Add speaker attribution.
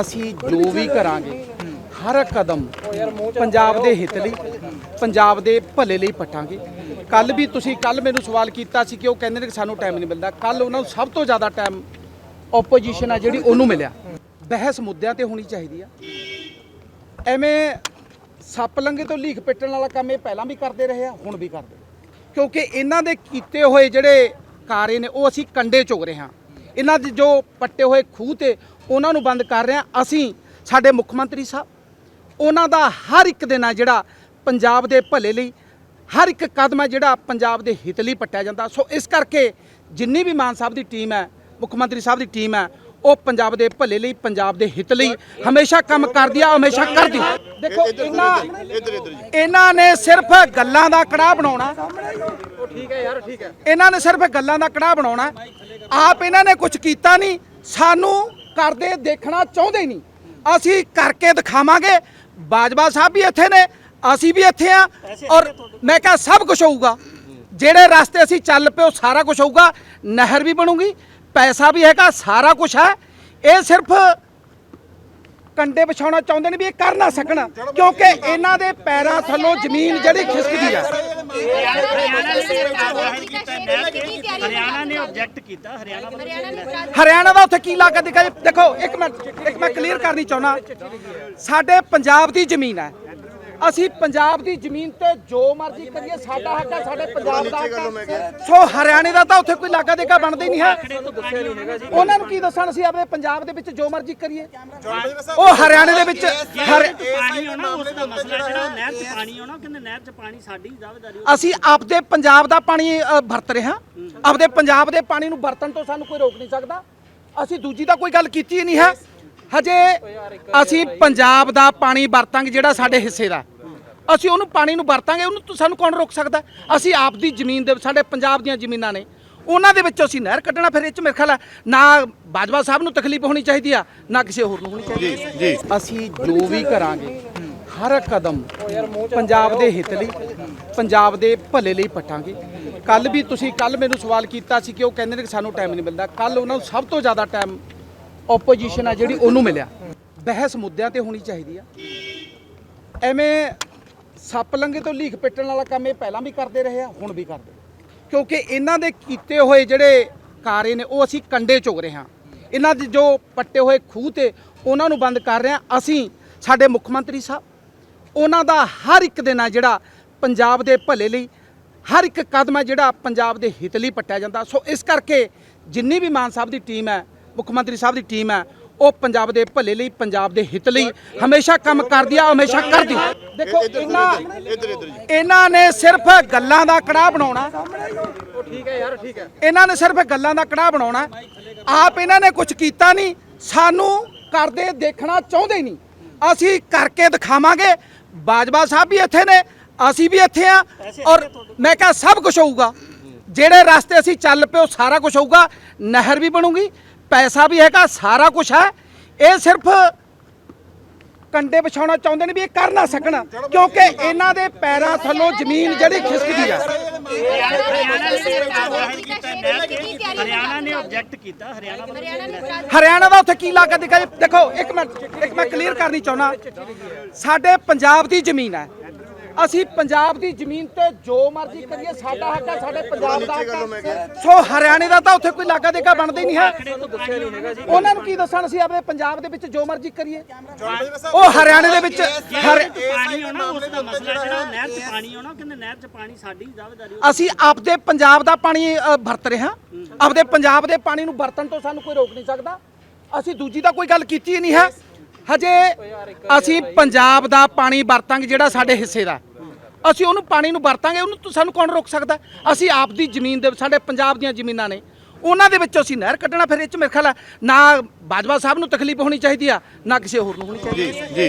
Speaker 1: ਅਸੀਂ ਜੋ ਵੀ ਕਰਾਂਗੇ, ਹਰ ਕਦਮ ਪੰਜਾਬ ਦੇ ਹਿੱਤ ਲਈ, ਪੰਜਾਬ ਦੇ ਭਲੇ ਲਈ ਪਟਾਂਗੇ। ਕੱਲ ਵੀ ਤੁਸੀਂ ਕੱਲ ਮੈਨੂੰ ਸਵਾਲ ਕੀਤਾ ਸੀ ਕਿ ਉਹ ਕਹਿੰਦੇ ਨੇ ਕਿ ਸਾਨੂੰ ਟਾਈਮ ਨਹੀਂ ਮਿਲਦਾ। ਕੱਲ ਉਹਨਾਂ ਨੂੰ ਸਭ ਤੋਂ ਜ਼ਿਆਦਾ ਟਾਈਮ ਆਪੋਜੀਸ਼ਨ ਆ ਜਿਹੜੀ ਉਹਨੂੰ ਮਿਲਿਆ। ਬਹਿਸ ਮੁੱਦਿਆਂ ਤੇ ਹੋਣੀ ਚਾਹੀਦੀ ਆ। ਐਵੇਂ ਸੱਪ ਲੰਗੇ ਤੋਂ ਲੀਖ ਪਿੱਟਣ ਵਾਲਾ ਕੰਮ ਇਹ ਪਹਿਲਾਂ ਵੀ ਕਰਦੇ ਰਹੇ ਆ, ਹੁਣ ਵੀ ਕਰਦੇ ਕਿਉਂਕਿ ਇਹਨਾਂ ਦੇ ਕੀਤੇ ਹੋਏ ਜਿਹੜੇ ਕਾਰੇ ਨੇ, ਉਹ ਅਸੀਂ ਕੰਡੇ ਚੁਗ ਰਹੇ ਹਾਂ। ਇਹਨਾਂ ਦੇ ਜੋ ਪੱਟੇ ਹੋਏ ਖੂਹ ਤੇ ਉਹਨਾਂ ਨੂੰ ਬੰਦ ਕਰ ਰਹੇ ਹਾਂ। ਅਸੀਂ ਸਾਡੇ ਮੁੱਖ ਮੰਤਰੀ ਸਾਹਿਬ ਉਹਨਾਂ ਦਾ ਹਰ ਇੱਕ ਦਿਨ ਆ ਜਿਹੜਾ ਪੰਜਾਬ ਦੇ ਭਲੇ ਲਈ ਹਰ ਇੱਕ ਕਦਮ ਹੈ ਜਿਹੜਾ ਪੰਜਾਬ ਦੇ ਹਿੱਤ ਲਈ ਪੱਟਿਆ ਜਾਂਦਾ। ਸੋ ਇਸ ਕਰਕੇ ਜਿੰਨੀ ਵੀ ਮਾਨ ਸਾਹਿਬ ਦੀ ਟੀਮ ਹੈ ਮੁੱਖ ਮੰਤਰੀ ਸਾਹਿਬ ਦੀ ਟੀਮ ਹੈ ਉਹ ਪੰਜਾਬ ਦੇ ਭਲੇ ਲਈ ਪੰਜਾਬ ਦੇ ਹਿੱਤ ਲਈ ਹਮੇਸ਼ਾ ਕੰਮ ਕਰਦੀ ਆ ਹਮੇਸ਼ਾ ਕਰਦੀ। ਦੇਖੋ ਇਹਨਾਂ ਇਹਨਾਂ ਨੇ ਸਿਰਫ ਗੱਲਾਂ ਦਾ ਕੜਾਹ ਬਣਾਉਣਾ। ਠੀਕ ਹੈ ਯਾਰ ਠੀਕ ਹੈ। ਇਹਨਾਂ ਨੇ ਸਿਰਫ ਗੱਲਾਂ ਦਾ ਕੜਾਹ ਬਣਾਉਣਾ। ਆਪ ਇਹਨਾਂ ਨੇ ਕੁਝ ਕੀਤਾ ਨਹੀਂ। ਸਾਨੂੰ ਕਰਦੇ ਦੇਖਣਾ ਚਾਹੁੰਦੇ ਨਹੀਂ। ਅਸੀਂ ਕਰਕੇ ਦਿਖਾਵਾਂਗੇ। ਬਾਜਵਾ ਸਾਹਿਬ ਵੀ ਇੱਥੇ ਨੇ ਅਸੀਂ ਵੀ ਇੱਥੇ ਆ ਔਰ ਮੈਂ ਕਿਹਾ ਸਭ ਕੁਝ ਹੋਊਗਾ। ਜਿਹੜੇ ਰਸਤੇ ਅਸੀਂ ਚੱਲ ਪਏ ਉਹ ਸਾਰਾ ਕੁਝ ਹੋਊਗਾ ਨਹਿਰ ਵੀ ਬਣੂਗੀ ਪੈਸਾ ਵੀ ਹੈਗਾ ਸਾਰਾ ਕੁਝ ਹੈ। ਇਹ ਸਿਰਫ ਕੰਡੇ ਵਿਛਾਉਣਾ ਚਾਹੁੰਦੇ ਨੇ ਵੀ ਇਹ ਕਰ ਨਾ ਸਕਣ ਕਿਉਂਕਿ ਇਹਨਾਂ ਦੇ ਪੈਰਾਂ ਥੱਲੋਂ ਜ਼ਮੀਨ ਜਿਹੜੀ ਖਿਸਕਦੀ ਹੈ
Speaker 2: ਹਰਿਆਣਾ ਨੇ ਆਬਜੈਕਟ ਕੀਤਾ ਹਰਿਆਣਾ ਵੱਲੋਂ
Speaker 1: ਹਰਿਆਣਾ ਦਾ ਉੱਥੇ ਕੀ ਇਲਾਕਾ ਦਿਖਾਈ ਦੇਖੋ ਇੱਕ ਮਿੰਟ ਇੱਕ ਮੈਂ ਕਲੀਅਰ ਕਰਨੀ ਚਾਹੁੰਦਾ। ਸਾਡੇ ਪੰਜਾਬ ਦੀ ਜ਼ਮੀਨ ਹੈ। ਅਸੀਂ ਪੰਜਾਬ ਦੀ ਜ਼ਮੀਨ ਤੇ ਜੋ ਮਰਜ਼ੀ ਕਰੀਏ ਸਾਡਾ ਹੱਕ ਹੈ ਸਾਡੇ ਪੰਜਾਬ ਦਾ ਹੱਕ ਹੈ। ਸੋ ਹਰਿਆਣੇ ਦਾ ਤਾਂ ਉੱਥੇ ਕੋਈ ਲਾਗਾ ਦੇਗਾ ਬਣਦਾ ਹੀ ਨਹੀਂ ਹੈ। ਉਹਨਾਂ ਨੂੰ ਕੀ ਦੱਸਣ ਅਸੀਂ ਆਪਣੇ ਪੰਜਾਬ ਦੇ ਵਿੱਚ ਜੋ ਮਰਜ਼ੀ ਕਰੀਏ? ਉਹ ਹਰਿਆਣੇ ਦੇ ਵਿੱਚ ਹਰ
Speaker 2: ਪਾਣੀ ਆਉਣਾ ਉਸ ਦਾ ਮਸਲਾ ਜਿਹੜਾ ਨਹਿਰ 'ਚ ਪਾਣੀ ਆਉਣਾ ਕਹਿੰਦੇ ਨਹਿਰ 'ਚ ਪਾਣੀ ਸਾਡੀ ਦਾਅਵੇਦਾਰੀ ਉਹ
Speaker 1: ਅਸੀਂ ਆਪਦੇ ਪੰਜਾਬ ਦਾ ਪਾਣੀ ਅ, ਵਰਤ ਰਹੇ ਹਾਂ। ਆਪਦੇ ਪੰਜਾਬ ਦੇ ਪਾਣੀ ਨੂੰ ਵਰਤਣ ਤੋਂ ਸਾਨੂੰ ਕੋਈ ਰੋਕ ਨਹੀਂ ਸਕਦਾ। ਅਸੀਂ ਦੂਜੀ ਤਾਂ ਕੋਈ ਗੱਲ ਕੀਤੀ ਹੀ ਨਹੀਂ ਹੈ। ਹਜੇ ਅਸੀਂ ਪੰਜਾਬ ਦਾ ਪਾਣੀ ਵਰਤਾਂਗੇ ਜਿਹੜਾ ਸਾਡੇ ਹਿੱਸੇ ਦਾ। ਅਸੀਂ ਉਹਨੂੰ ਪਾਣੀ ਨੂੰ ਵਰਤਾਂਗੇ ਉਹਨੂੰ ਸਾਨੂੰ ਕੌਣ ਰੋਕ ਸਕਦਾ? ਅਸੀਂ ਆਪ ਦੀ ਜ਼ਮੀਨ ਦੇ ਸਾਡੇ ਪੰਜਾਬ ਦੀਆਂ ਜ਼ਮੀਨਾਂ ਨੇ। ਉਹਨਾਂ ਦੇ ਵਿੱਚੋਂ ਅਸੀਂ ਨਹਿਰ ਕੱਢਣਾ ਫਿਰ ਇਹ ਚ ਮੇਰੇ ਖਿਆਲ ਨਾ ਬਾਜਵਾ ਸਾਹਿਬ ਨੂੰ ਤਕਲੀਫ ਹੋਣੀ ਚਾਹੀਦੀ ਆ ਨਾ ਕਿਸੇ ਹੋਰ ਨੂੰ ਹੋਣੀ ਚਾਹੀਦੀ ਜੀ ਜੀ। ਅਸੀਂ ਜੋ ਵੀ ਕਰਾਂਗੇ ਹਰ ਕਦਮ ਪੰਜਾਬ ਦੇ ਹਿੱਤ ਲਈ ਪੰਜਾਬ ਦੇ ਭਲੇ ਲਈ ਪਟਾਂਗੇ। ਕੱਲ ਵੀ ਤੁਸੀਂ ਕੱਲ ਮੈਨੂੰ ਸਵਾਲ ਕੀਤਾ ਸੀ ਕਿ ਉਹ ਕਹਿੰਦੇ ਨੇ ਕਿ ਸਾਨੂੰ ਟਾਈਮ ਨਹੀਂ ਮਿਲਦਾ। ਕੱਲ ਉਹਨਾਂ ਨੂੰ ਸਭ ਤੋਂ ਜ਼ਿਆਦਾ ਟਾਈਮ ਆਪੋਜੀਸ਼ਨ ਆ ਜਿਹੜੀ ਉਹਨੂੰ ਮਿਲਿਆ। ਬਹਿਸ ਮੁੱਦਿਆਂ ਤੇ ਹੋਣੀ ਚਾਹੀਦੀ ਆ। ਐਵੇਂ ਸੱਪ ਲੰਗੇ ਤੋਂ ਲੀਖ ਪਿੱਟਣ ਵਾਲਾ ਕੰਮ ਇਹ ਪਹਿਲਾਂ ਵੀ ਕਰਦੇ ਰਹੇ ਆ, ਹੁਣ ਵੀ ਕਰਦੇ ਕਿਉਂਕਿ ਇਹਨਾਂ ਦੇ ਕੀਤੇ ਹੋਏ ਜਿਹੜੇ ਕਾਰੇ ਨੇ, ਉਹ ਅਸੀਂ ਕੰਡੇ ਚੁਗ ਰਹੇ ਹਾਂ। ਇਹਨਾਂ ਦੇ ਜੋ ਪੱਟੇ ਹੋਏ ਖੂਹ ਤੇ ਉਹਨਾਂ ਨੂੰ ਬੰਦ ਕਰ ਰਹੇ ਹਾਂ। ਅਸੀਂ ਸਾਡੇ ਮੁੱਖ ਮੰਤਰੀ ਸਾਹਿਬ, ਉਹਨਾਂ ਦਾ ਹਰ ਇੱਕ ਦਿਨ ਆ ਜਿਹੜਾ ਪੰਜਾਬ ਦੇ ਭਲੇ ਲਈ, ਹਰ ਇੱਕ ਕਦਮ ਹੈ ਜਿਹੜਾ ਪੰਜਾਬ ਦੇ ਹਿੱਤ ਲਈ ਪੱਟਿਆ ਜਾਂਦਾ। ਸੋ ਇਸ ਕਰਕੇ ਜਿੰਨੀ ਵੀ ਮਾਨ ਸਾਹਿਬ ਦੀ ਟੀਮ ਹੈ ਮੁੱਖ ਮੰਤਰੀ ਸਾਹਿਬ ਦੀ ਟੀਮ ਹੈ ਉਹ ਪੰਜਾਬ ਦੇ ਭਲੇ ਲਈ ਪੰਜਾਬ ਦੇ ਹਿੱਤ ਲਈ ਹਮੇਸ਼ਾ ਕੰਮ ਕਰਦੀ ਆ ਹਮੇਸ਼ਾ ਕਰਦੀ। ਦੇਖੋ ਇਹਨਾਂ ਇਹਨਾਂ ਨੇ ਸਿਰਫ ਗੱਲਾਂ ਦਾ ਕੜਾਹ ਬਣਾਉਣਾ। ਠੀਕ ਹੈ ਯਾਰ ਠੀਕ ਹੈ। ਇਹਨਾਂ ਨੇ ਸਿਰਫ ਗੱਲਾਂ ਦਾ ਕੜਾਹ ਬਣਾਉਣਾ। ਆਪ ਇਹਨਾਂ ਨੇ ਕੁਝ ਕੀਤਾ ਨਹੀਂ ਸਾਨੂੰ ਕਰਦੇ ਦੇਖਣਾ ਚਾਹੁੰਦੇ ਨਹੀਂ। ਅਸੀਂ ਕਰਕੇ ਦਿਖਾਵਾਂਗੇ। ਬਾਜਵਾ ਸਾਹਿਬ ਵੀ ਇੱਥੇ ਨੇ ਅਸੀਂ ਵੀ ਇੱਥੇ ਆ। ਔਰ ਮੈਂ ਕਿਹਾ ਸਭ ਕੁਝ ਹੋਊਗਾ। ਜਿਹੜੇ ਰਸਤੇ ਅਸੀਂ ਚੱਲ ਪਏ ਉਹ ਸਾਰਾ ਕੁਝ ਹੋਊਗਾ। ਨਹਿਰ ਵੀ ਬਣੂਗੀ। ਪੈਸਾ ਵੀ ਹੈਗਾ ਸਾਰਾ ਕੁਝ ਹੈ। ਇਹ ਸਿਰਫ ਕੰਡੇ ਵਿਛਾਉਣਾ ਚਾਹੁੰਦੇ ਨੇ ਵੀ ਇਹ ਕਰ ਨਾ ਸਕਣ ਕਿਉਂਕਿ ਇਹਨਾਂ ਦੇ ਪੈਰਾਂ ਥੱਲੋਂ ਜ਼ਮੀਨ ਜਿਹੜੀ ਖਿਸਕਦੀ ਹੈ।
Speaker 2: ਹਰਿਆਣਾ ਨੇ ਆਬਜੈਕਟ ਕੀਤਾ ਹਰਿਆਣਾ
Speaker 1: ਹਰਿਆਣਾ ਦਾ ਉੱਥੇ ਕੀ ਇਲਾਕਾ ਦਿਖਾਈ? ਦੇਖੋ ਇੱਕ ਮਿੰਟ ਇੱਕ ਮੈਂ ਕਲੀਅਰ ਕਰਨੀ ਚਾਹੁੰਦਾ। ਸਾਡੇ ਪੰਜਾਬ ਦੀ ਜ਼ਮੀਨ ਹੈ। ਅਸੀਂ ਪੰਜਾਬ ਦੀ ਜ਼ਮੀਨ ਤੇ ਜੋ ਮਰਜ਼ੀ ਕਰੀਏ ਸਾਡਾ ਹੱਕ ਹੈ ਸਾਡੇ ਪੰਜਾਬ ਦਾ ਹੱਕ ਹੈ। ਸੋ ਹਰਿਆਣੇ ਦਾ ਤਾਂ ਉੱਥੇ ਕੋਈ ਲਾਗਾ ਦੇਗਾ ਬਣਦਾ ਹੀ ਨਹੀਂ ਹੈ। ਉਹਨਾਂ ਨੂੰ ਕੀ ਦੱਸਣ ਅਸੀਂ ਆਪਣੇ ਪੰਜਾਬ ਦੇ ਵਿੱਚ ਜੋ ਮਰਜ਼ੀ ਕਰੀਏ। ਉਹ ਹਰਿਆਣੇ ਦੇ ਵਿੱਚ ਹਰ
Speaker 2: ਪਾਣੀ ਆਉਣਾ ਉਸ ਦਾ ਮਸਲਾ ਜਿਹੜਾ ਨਹਿਰ 'ਚ ਪਾਣੀ ਆਉਣਾ ਕਹਿੰਦੇ ਨਹਿਰ 'ਚ ਪਾਣੀ ਸਾਡੀ ਦਾਅਵੇਦਾਰੀ ਉਹ
Speaker 1: ਅਸੀਂ ਆਪਦੇ ਪੰਜਾਬ ਦਾ ਪਾਣੀ ਵਰਤ ਰਹੇ ਹਾਂ। ਆਪਦੇ ਪੰਜਾਬ ਦੇ ਪਾਣੀ ਨੂੰ ਵਰਤਣ ਤੋਂ ਸਾਨੂੰ ਕੋਈ ਰੋਕ ਨਹੀਂ ਸਕਦਾ। ਅਸੀਂ ਦੂਜੀ ਤਾਂ ਕੋਈ ਗੱਲ ਕੀਤੀ ਹੀ ਨਹੀਂ ਹੈ। ਹਜੇ ਅਸੀਂ ਪੰਜਾਬ ਦਾ ਪਾਣੀ ਵਰਤਾਂਗੇ ਜਿਹੜਾ ਸਾਡੇ ਹਿੱਸੇ ਦਾ। ਅਸੀਂ ਉਹਨੂੰ ਪਾਣੀ ਨੂੰ ਵਰਤਾਂਗੇ, ਉਹਨੂੰ ਸਾਨੂੰ ਕੌਣ ਰੋਕ ਸਕਦਾ? ਅਸੀਂ ਆਪ ਦੀ ਜ਼ਮੀਨ ਦੇ ਸਾਡੇ ਪੰਜਾਬ ਦੀਆਂ ਜ਼ਮੀਨਾਂ ਨੇ। ਉਹਨਾਂ ਦੇ ਵਿੱਚੋਂ ਅਸੀਂ ਨਹਿਰ ਕੱਢਣਾ, ਫਿਰ ਇਹ ਚ ਮੇਰੇ ਖਿਆਲ ਨਾ ਬਾਜਵਾ ਸਾਹਿਬ ਨੂੰ ਤਕਲੀਫ ਹੋਣੀ ਚਾਹੀਦੀ ਆ, ਨਾ ਕਿਸੇ ਹੋਰ ਨੂੰ ਹੋਣੀ ਚਾਹੀਦੀ।
Speaker 3: ਜੀ।